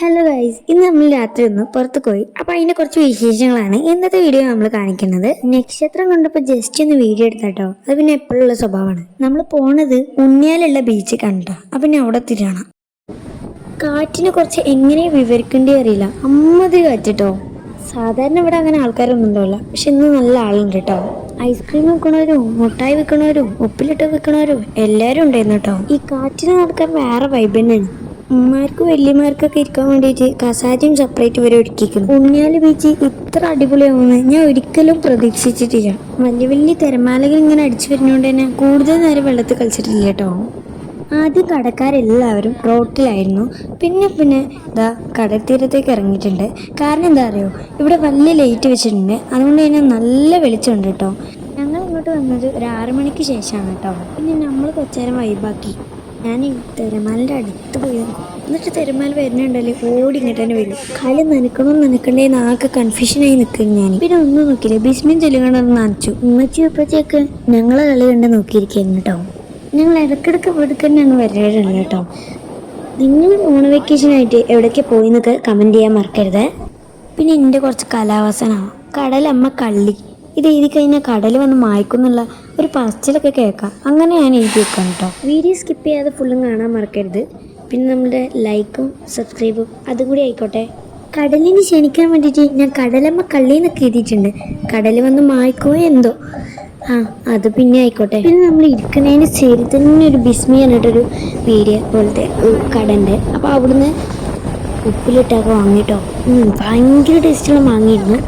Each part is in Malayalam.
ഹലോ ഗൈസ് ഇന്ന് നമ്മൾ രാത്രി ഒന്ന് പുറത്ത് പോയി. അപ്പൊ അതിന്റെ കുറച്ച് വിശേഷങ്ങളാണ് ഇന്നത്തെ വീഡിയോ നമ്മൾ കാണിക്കുന്നത്. നക്ഷത്രം കണ്ടപ്പോൾ ജസ്റ്റ് ഒന്ന് വീഡിയോ എടുത്താട്ടോ. അത് പിന്നെ എപ്പോഴുള്ള സ്വഭാവമാണ്. നമ്മൾ പോണത് ഉണ്ണിയാലുള്ള ബീച്ച് കണ്ടോ അപ്പൊ പിന്നെ അവിടെ തിരണം കാറ്റിനെ കുറച്ച് എങ്ങനെ വിവരിക്കേണ്ടി അറിയില്ല. അമ്മത് കാറ്റിട്ടോ സാധാരണ ഇവിടെ അങ്ങനെ ആൾക്കാരൊന്നും ഉണ്ടാവില്ല. പക്ഷെ ഇന്ന് നല്ല ആളുണ്ട് കേട്ടോ ഐസ്ക്രീം വിൽക്കണവരും മുട്ടായി വിൽക്കണവരും ഉപ്പിലിട്ട് വിൽക്കണവരും എല്ലാവരും ഉണ്ടായിരുന്നു കേട്ടോ ഈ കാറ്റിന് നടക്കാൻ വേറെ വൈബ് തന്നെയാണ്. ഉമ്മാർക്കും വല്യമാർക്കൊക്കെ ഇരിക്കാൻ വേണ്ടിയിട്ട് കസാജും സെപ്പറേറ്റ് വരെ ഒരുക്കിക്കുന്നു ഉണ്ണിയാൽ ബീച്ച് ഇത്ര അടിപൊളിയാവുമെന്ന് ഞാൻ ഒരിക്കലും പ്രതീക്ഷിച്ചിട്ടില്ല. വലിയ വലിയ തിരമാലകൾ ഇങ്ങനെ അടിച്ചു വരുന്നതുകൊണ്ട് തന്നെ കൂടുതൽ നേരം വെള്ളത്തിൽ കളിച്ചിട്ടില്ല കേട്ടോ. ആദ്യം കടക്കാരെല്ലാവരും റോട്ടിലായിരുന്നു. പിന്നെ പിന്നെ ഇതാ കടൽത്തീരത്തേക്ക് ഇറങ്ങിയിട്ടുണ്ട്. കാരണം എന്താ അറിയോ? ഇവിടെ വലിയ ലൈറ്റ് വെച്ചിട്ടുണ്ട്. അതുകൊണ്ട് തന്നെ നല്ല വെളിച്ചമുണ്ട് കേട്ടോ. ഞങ്ങൾ ഇങ്ങോട്ട് വന്നത് ഒരു ആറു മണിക്ക് ശേഷമാണ് കേട്ടോ. പിന്നെ നമ്മൾ കൊച്ചേരം വൈബാക്കി ഞാൻ ഈ തിരമാലിന്റെ അടുത്ത് പോയി എന്നിട്ട് തിരമാല വരുന്നുണ്ടല്ലേ? ഓടി ഇങ്ങോട്ട് തന്നെ വരും. കളി നനക്കണോ നനക്കണ്ടേന്ന് ആകെ കൺഫ്യൂഷനായി നിൽക്കും ഞാൻ. പിന്നെ ഒന്നും നോക്കിയില്ല. ബിസ്മിൻ ചൊല്ലുകണ്ടെന്ന് നനച്ചു. ഉമ്മച്ചി ഉപ്പച്ചയൊക്കെ ഞങ്ങളെ കളി കണ്ട് നോക്കിയിരിക്കുന്നു കേട്ടോ. ഞങ്ങൾ ഇടയ്ക്കിടയ്ക്ക് ഇവിടേക്ക് തന്നെയാണ് വരാറുള്ളത് കേട്ടോ. നിങ്ങൾ ഓണ വെക്കേഷനായിട്ട് എവിടേക്ക് പോയി എന്നൊക്കെ കമന്റ് ചെയ്യാൻ മറക്കരുത്. പിന്നെ എന്റെ കുറച്ച് കലാവാസന. കടലമ്മ കള്ളി. ഇത് എഴുതി കഴിഞ്ഞാൽ കടൽ വന്ന് മായ്ക്കുന്നുള്ള ഒരു പറച്ചിലൊക്കെ കേൾക്കാം. അങ്ങനെ ഞാൻ എഴുതി വെക്കാം കേട്ടോ വീഡിയോ സ്കിപ്പ് ചെയ്യാതെ ഫുള്ളും കാണാൻ മറക്കരുത്. പിന്നെ നമ്മുടെ ലൈക്കും സബ്സ്ക്രൈബും അതുകൂടി ആയിക്കോട്ടെ. കടലിന് ക്ഷണിക്കാൻ വേണ്ടിയിട്ട് ഞാൻ കടലമ്മ കള്ളി എന്നൊക്കെ എഴുതിയിട്ടുണ്ട്. കടൽ വന്ന് മായ്ക്കോ എന്തോ. ആ അത് പിന്നെ ആയിക്കോട്ടെ. പിന്നെ നമ്മൾ ഇരിക്കുന്നതിന് ശരി തന്നെ ഒരു ബിസ്മി പറഞ്ഞിട്ടൊരു വീഡിയോ പോലത്തെ കടന്റെ അപ്പോൾ അവിടുന്ന് ഉപ്പിലിട്ടൊക്കെ വാങ്ങിട്ടോ. ഭയങ്കര ടേസ്റ്റുള്ള മാങ്ങയായിരുന്നു.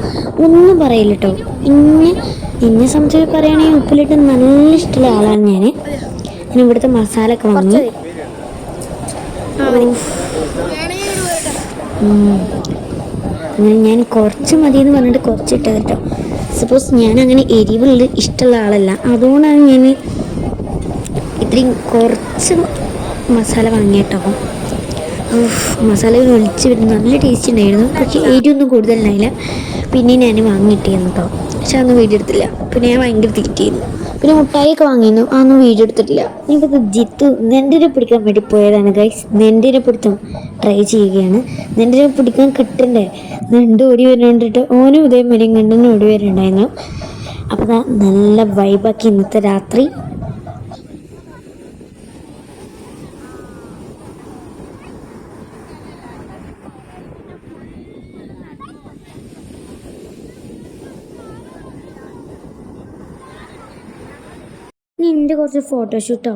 ഒന്നും പറയില്ല കേട്ടോ ഇന്നെ എന്നെ സംബന്ധിച്ച് പറയുകയാണെങ്കിൽ ഉപ്പിലിട്ട് നല്ല ഇഷ്ടമുള്ള ആളാണ് ഞാൻ ഞാൻ ഇവിടുത്തെ മസാല ഒക്കെ വാങ്ങി. ഞാൻ കുറച്ച് മതി എന്ന് പറഞ്ഞിട്ട് കുറച്ച് ഇട്ടത് കേട്ടോ സപ്പോസ് ഞാൻ അങ്ങനെ എരിവുള്ള ഇഷ്ടമുള്ള ആളല്ല. അതുകൊണ്ടാണ് ഞാൻ ഇത്രയും കുറച്ച് മസാല വാങ്ങിയിട്ടോ മസാല ഒഴിച്ച് വരുന്ന നല്ല ടേസ്റ്റ് ഉണ്ടായിരുന്നു. പക്ഷേ എരിവൊന്നും കൂടുതലുണ്ടായില്ല പിന്നെ ഞാൻ വാങ്ങിയിട്ടായിരുന്നു കേട്ടോ പക്ഷെ അന്ന് വീഡിയോ എടുത്തില്ല. പിന്നെ ഞാൻ ഭയങ്കര തീറ്റിയിരുന്നു പിന്നെ മുട്ടായിയൊക്കെ വാങ്ങിയിരുന്നു. അതൊന്നും വീഡിയോ എടുത്തിട്ടില്ല. ജിത്തു നെന്റെ പിടിക്കാൻ വേണ്ടി പോയതാണ് ഗൈസ് നെന്റെ പിടുത്തം ട്രൈ ചെയ്യുകയാണ്. നെന്റെ പിടിക്കാൻ കിട്ടണ്ടേ? നെണ്ട് ഓടി വരുന്നുണ്ടിട്ട് ഓനും ഇതേ മരിയും കണ്ടെന്ന് ഓടി വരുന്നുണ്ടായിരുന്നു അപ്പോൾ നല്ല വൈബാക്കി ഇന്നത്തെ രാത്രി. ഇനി കുറച്ച് ഫോട്ടോഷൂട്ടോ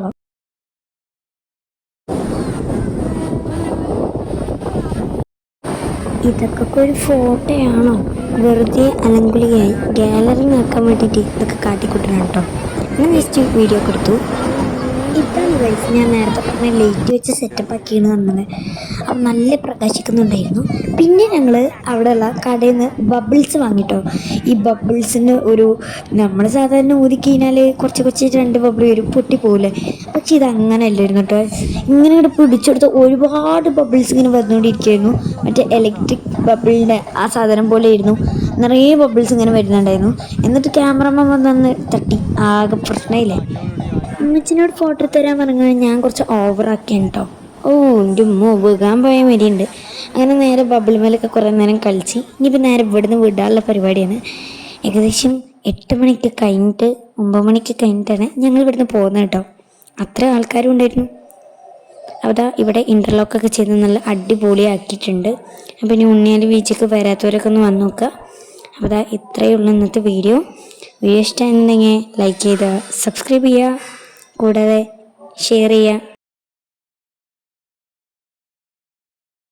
ഇതൊക്കെ ഒരു ഫോട്ടോയാണോ വെറുതെ അലങ്കുലിയായി ഗാലറി നോക്കാൻ വേണ്ടിയിട്ട് ഇതൊക്കെ കാട്ടിക്കൂട്ടണം കേട്ടോ ഞാൻ ജസ്റ്റ് വീഡിയോ കൊടുത്തു. ഇതാണ് ഗൈസ് ഞാൻ നേരത്തെ പറഞ്ഞ ലൈറ്റ് വെച്ച് സെറ്റപ്പ് ആക്കിയാണ് വന്നത് അപ്പം നല്ല പ്രകാശിക്കുന്നുണ്ടായിരുന്നു. പിന്നെ ഞങ്ങൾ അവിടെയുള്ള കടയിൽ നിന്ന് ബബിൾസ് വാങ്ങിട്ടോ. ഈ ബബിൾസിന് ഒരു നമ്മൾ സാധാരണ ഊതി കഴിഞ്ഞാൽ കുറച്ച് കുറച്ച് രണ്ട് ബബിൾ വരും പൊട്ടിപ്പോകില്ലേ പക്ഷേ ഇത് അങ്ങനെ അല്ലായിരുന്നു കേട്ടോ. ഇങ്ങനെ ഇങ്ങോട്ട് പിടിച്ചെടുത്ത് ഒരുപാട് ബബിൾസ് ഇങ്ങനെ വന്നുകൊണ്ടിരിക്കുകയായിരുന്നു. മറ്റേ ഇലക്ട്രിക് ബബിളിന്റെ ആ സാധനം പോലെ ആയിരുന്നു നിറയെ ബബിൾസ് ഇങ്ങനെ വരുന്നുണ്ടായിരുന്നു. എന്നിട്ട് ക്യാമറമാൻ വന്നു തട്ടി. ആകെ പ്രശ്നമില്ലേ അമ്മച്ചിനോട് ഫോട്ടോ തരാൻ പറഞ്ഞാൽ ഞാൻ കുറച്ച് ഓവറാക്കിയാണ് കേട്ടോ ഓ എന്റെ ഉമ്മ വീകാൻ പോയ മരിയുണ്ട് അങ്ങനെ നേരെ ബബിൾ മേലൊക്കെ കുറേ നേരം കളിച്ച്. ഇനിയിപ്പോൾ നേരെ ഇവിടുന്ന് വിടാനുള്ള പരിപാടിയാണ്. ഏകദേശം എട്ട് മണിക്ക് കഴിഞ്ഞിട്ട് ഒമ്പത് മണിക്ക് കഴിഞ്ഞിട്ടാണ് ഞങ്ങൾ ഇവിടുന്ന് പോകുന്നത് കേട്ടോ. അത്ര ആൾക്കാരും ഉണ്ടായിരുന്നു. അതാ ഇവിടെ ഇന്റർലോക്കൊക്കെ ചെയ്ത് നല്ല അടിപൊളിയാക്കിയിട്ടുണ്ട്. അപ്പോൾ ഇനി ഉണ്ണിയാൽ ബീച്ചൊക്കെ വരാത്തവരൊക്കെ ഒന്ന് വന്ന് നോക്കുക. അപ്പോൾ ദാ ഇത്രയേ ഉള്ളൂ ഇന്നത്തെ വീഡിയോ വീഡിയോ ഇഷ്ടമായിരുന്നെങ്കിൽ ലൈക്ക് ചെയ്യുക സബ്സ്ക്രൈബ് ചെയ്യുക. കൂടാതെ ഷെയർ ചെയ്യുക